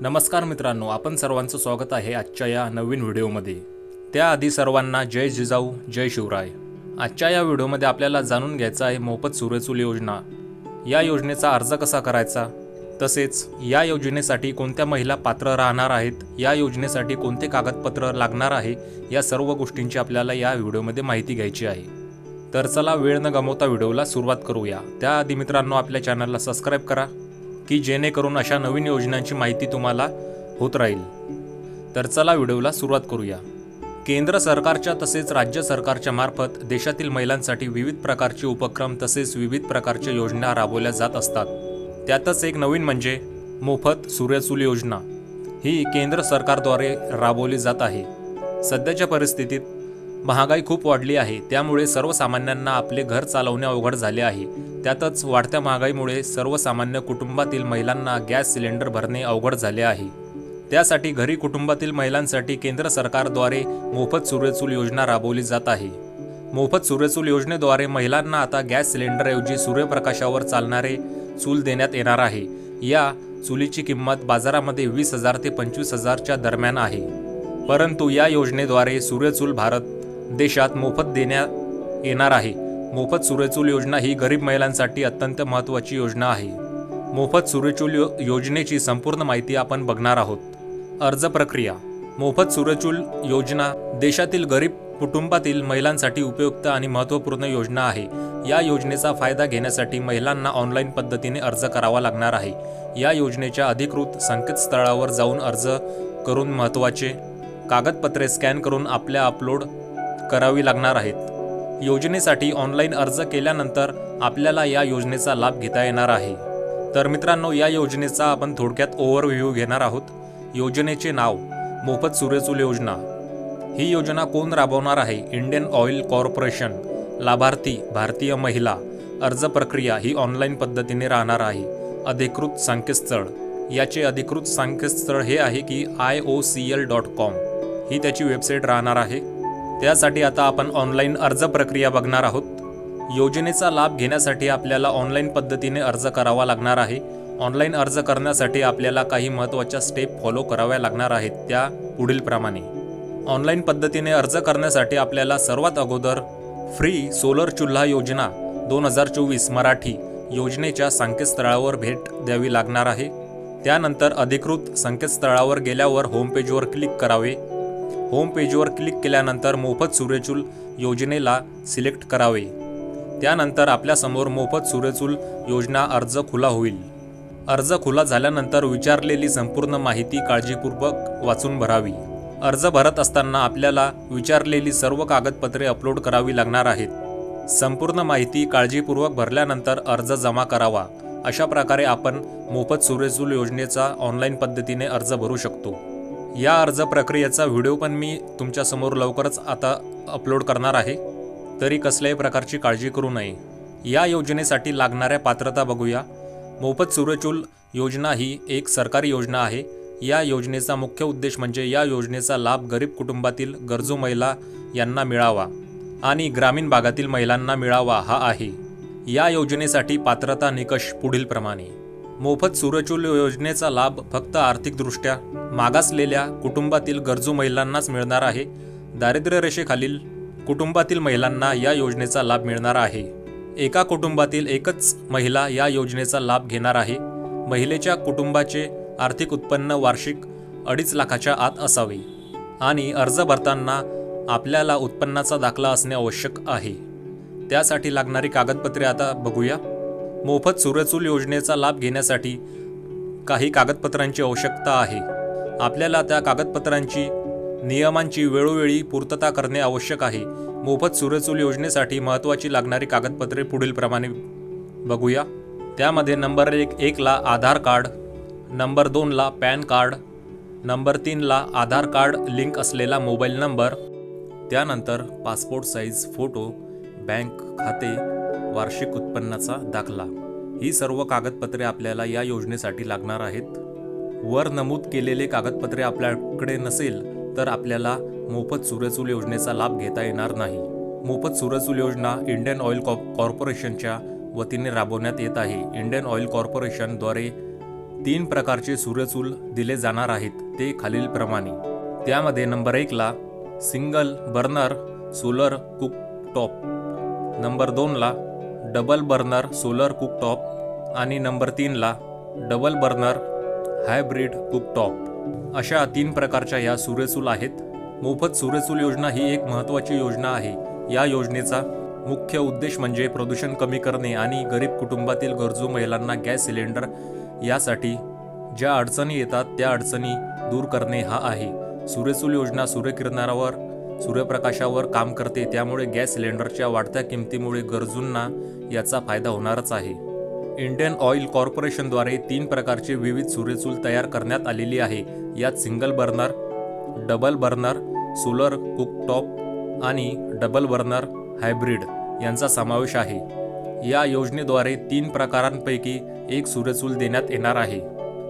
नमस्कार मित्रांनो आपण सर्वांचं स्वागत आहे आजच्या या नवीन व्हिडिओमध्ये. त्याआधी सर्वांना जय जिजाऊ जय शिवराय. आजच्या या व्हिडिओमध्ये आपल्याला जाणून घ्यायचं आहे मोफत सूर्यचूल योजना. या योजनेचा अर्ज कसा करायचा? तसेच या योजनेसाठी कोणत्या महिला पात्र राहणार आहेत? या योजनेसाठी कोणते कागदपत्र लागणार आहे? या सर्व गोष्टींची आपल्याला या व्हिडिओमध्ये माहिती घ्यायची आहे. तर चला वेळ न गमवता व्हिडिओला सुरुवात करूया. त्याआधी मित्रांनो आपल्या चॅनलला सबस्क्राईब करा. की जेणेकरून अशा नवीन योजनांची माहिती तुम्हाला होत राहील. तर चला व्हिडिओला सुरुवात करूया. केंद्र सरकारच्या तसेच राज्य सरकारच्या मार्फत देशातील महिलांसाठी विविध प्रकारचे उपक्रम तसेच विविध प्रकारच्या योजना राबवल्या जात असतात. त्यातच एक नवीन म्हणजे मोफत सूर्यचूल योजना. ही केंद्र सरकारद्वारे राबवली जात आहे. सध्याच्या परिस्थितीत महागाई खूप वाढली आहे. त्यामुळे सर्वसामान्यांना आपले घर चालवणे अवघड झाले आहे. त्यातच वाढत्या महागाईमुळे सर्वसामान्य कुटुंबातील महिलांना गॅस सिलेंडर भरणे अवघड झाले आहे. त्यासाठी घरी कुटुंबातील महिलांसाठी केंद्र सरकारद्वारे मोफत सूर्यचूल योजना राबवली जात आहे. मोफत सूर्यचूल योजनेद्वारे महिलांना आता गॅस सिलेंडरऐवजी सूर्यप्रकाशावर चालणारे चूल देण्यात येणार आहे. या चुलीची किंमत बाजारामध्ये वीस हजार ते पंचवीस हजारच्या दरम्यान आहे. परंतु या योजनेद्वारे सूर्यचूल भारत देशात मोफत देण्यात येणार आहे. मोफत सूर्यचूल योजना ही गरीब महिलांसाठी अत्यंत महत्त्वाची योजना आहे. मोफत सूर्यचूल यो योजनेची संपूर्ण माहिती आपण बघणार आहोत. अर्ज प्रक्रिया. मोफत सूर्यचूल योजना देशातील गरीब कुटुंबातील महिलांसाठी उपयुक्त आणि महत्त्वपूर्ण योजना आहे. या योजनेचा फायदा घेण्यासाठी महिलांना ऑनलाईन पद्धतीने अर्ज करावा लागणार आहे. या योजनेच्या अधिकृत संकेतस्थळावर जाऊन अर्ज करून महत्त्वाचे कागदपत्रे स्कॅन करून आपल्या अपलोड करावी लागणार आहेत. योजनेसाठी ऑनलाईन अर्ज केल्यानंतर आपल्याला या योजनेचा लाभ घेता येणार आहे. तर मित्रांनो या योजनेचा आपण थोडक्यात ओव्हरव्ह्यू घेणार आहोत. योजनेचे नाव मोफत सूर्यचूल योजना. ही योजना कोण राबवणार आहे? इंडियन ऑइल कॉर्पोरेशन लाभार्थी भारतीय महिला अर्ज प्रक्रिया ही ऑनलाईन पद्धतीने राहणार आहे. अधिकृत संकेतस्थळ. याचे अधिकृत संकेतस्थळ हे आहे की I O C L dot com ही त्याची वेबसाईट राहणार आहे. त्यासाठी आता आपण ऑनलाईन अर्ज प्रक्रिया बघणार आहोत. योजनेचा लाभ घेण्यासाठी आपल्याला ऑनलाईन पद्धतीने अर्ज करावा लागणार आहे. ऑनलाईन अर्ज करण्यासाठी आपल्याला काही महत्त्वाच्या स्टेप फॉलो कराव्या लागणार आहेत त्या पुढीलप्रमाणे ऑनलाईन पद्धतीने अर्ज करण्यासाठी आपल्याला सर्वात अगोदर फ्री सोलर चुल्हा योजना दोन हजार चोवीस मराठी योजनेच्या संकेतस्थळावर भेट द्यावी लागणार आहे. त्यानंतर अधिकृत संकेतस्थळावर गेल्यावर होमपेजवर क्लिक करावे. होम पेजवर क्लिक केल्यानंतर मोफत सूर्यचूल योजनेला सिलेक्ट करावे. त्यानंतर आपल्यासमोर मोफत सूर्यचूल योजना अर्ज खुला होईल. अर्ज खुला झाल्यानंतर विचारलेली संपूर्ण माहिती काळजीपूर्वक वाचून भरावी. अर्ज भरत असताना आपल्याला विचारलेली सर्व कागदपत्रे अपलोड करावी लागणार आहेत. संपूर्ण माहिती काळजीपूर्वक भरल्यानंतर अर्ज जमा करावा. अशा प्रकारे आपण मोफत सूर्यचूल योजनेचा ऑनलाईन पद्धतीने अर्ज भरू शकतो. या अर्ज प्रक्रियेचा व्हिडिओ पण मी तुमच्यासमोर लवकरच आता अपलोड करणार आहे. तरी कसल्याही प्रकारची काळजी करू नये. या योजनेसाठी लागणाऱ्या पात्रता बघूया. मोफत सूर्यचूल योजना ही एक सरकारी योजना आहे. या योजनेचा मुख्य उद्देश म्हणजे या योजनेचा लाभ गरीब कुटुंबातील गरजू महिला यांना मिळावा आणि ग्रामीण भागातील महिलांना मिळावा हा आहे. या योजनेसाठी पात्रता निकष पुढीलप्रमाणे. मोफत सूर्यचूल योजनेचा लाभ फक्त आर्थिकदृष्ट्या मागासलेल्या कुटुंबातील गरजू महिलांनाच मिळणार आहे. दारिद्र्य रेषेखालील कुटुंबातील महिलांना या योजनेचा लाभ मिळणार आहे. एका कुटुंबातील एकच महिला या योजनेचा लाभ घेणार आहे. महिलेच्या कुटुंबाचे आर्थिक उत्पन्न वार्षिक अडीच लाखाच्या आत असावे आणि अर्ज भरताना आपल्याला उत्पन्नाचा दाखला असणे आवश्यक आहे. त्यासाठी लागणारी कागदपत्रे आता बघूया. मोफत सूर्यचूल योजनेचा लाभ घेण्यासाठी काही कागदपत्रांची आवश्यकता आहे. आपल्याला त्या कागदपत्रांची नियमांची वेळोवेळी पूर्तता करणे आवश्यक आहे. मोफत सूर्यचूल योजनेसाठी महत्त्वाची लागणारी कागदपत्रे पुढीलप्रमाणे बघूया. त्यामध्ये नंबर एक एकला आधार कार्ड नंबर दोनला पॅन कार्ड नंबर तीनला आधार कार्ड लिंक असलेला मोबाईल नंबर त्यानंतर पासपोर्ट साईज फोटो बँक खाते वार्षिक उत्पन्नाचा दाखला. ही सर्व कागदपत्रे आपल्याला या योजनेसाठी लागणार आहेत. वर नमूद केलेले कागदपत्रे आपल्याकडे नसेल तर आपल्याला मोफत सूर्यचूल योजनेचा लाभ घेता येणार नाही. मोफत सूर्यचूल योजना इंडियन ऑइल कॉ कॉर्पोरेशनच्या वतीने राबवण्यात येत आहे. इंडियन ऑइल कॉर्पोरेशनद्वारे तीन प्रकारचे सूर्यचूल दिले जाणार आहेत ते खालीलप्रमाणे. त्यामध्ये नंबर एकला single burner solar cook top number दोनला डबल बर्नर सोलर कुकटॉप आणि नंबर तीनला डबल बर्नर हायब्रिड कुकटॉप. अशा तीन प्रकारच्या या सूर्यचूल आहेत. मोफत सूर्यचूल योजना ही एक महत्त्वाची योजना आहे. या योजनेचा मुख्य उद्देश म्हणजे प्रदूषण कमी करणे आणि गरीब कुटुंबातील गरजू महिलांना गॅस सिलेंडर यासाठी ज्या अडचणी येतात त्या अडचणी दूर करणे हा आहे. सूर्यचूल योजना सूर्यकिरणावर सूर्यप्रकाशावर काम करते त्यामुळे गॅस सिलेंडरच्या वाढत्या किमतीमुळे गरजूंना याचा फायदा होणारच आहे. इंडियन ऑइल कॉर्पोरेशनद्वारे तीन प्रकारचे विविध सूर्यचूल तयार करण्यात आलेली आहे. यात single burner double burner solar cooktop आणि डबल बर्नर हायब्रिड यांचा समावेश आहे. या योजनेद्वारे तीन प्रकारांपैकी एक सूर्यचूल देण्यात येणार आहे.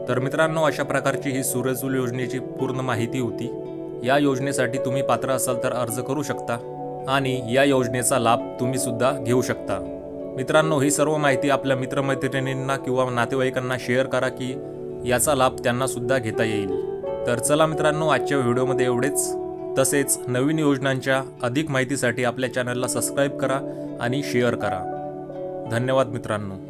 तर मित्रांनो अशा प्रकारची ही सूर्यचूल योजनेची पूर्ण माहिती होती. या योजनेसाठी तुम्ही पात्र असाल तर अर्ज करू शकता आणि या योजनेचा लाभ तुम्ही सुद्धा घेऊ शकता. मित्रांनो ही सर्व माहिती आपल्या मित्रमैत्रिणींना किंवा नातेवाईकांना शेअर करा की याचा लाभ त्यांना सुद्धा घेता येईल. तर चला मित्रांनो आजच्या व्हिडिओमध्ये एवढेच. तसेच नवीन योजनांच्या अधिक माहितीसाठी आपल्या चॅनलला सबस्क्राईब करा आणि शेअर करा. धन्यवाद मित्रांनो.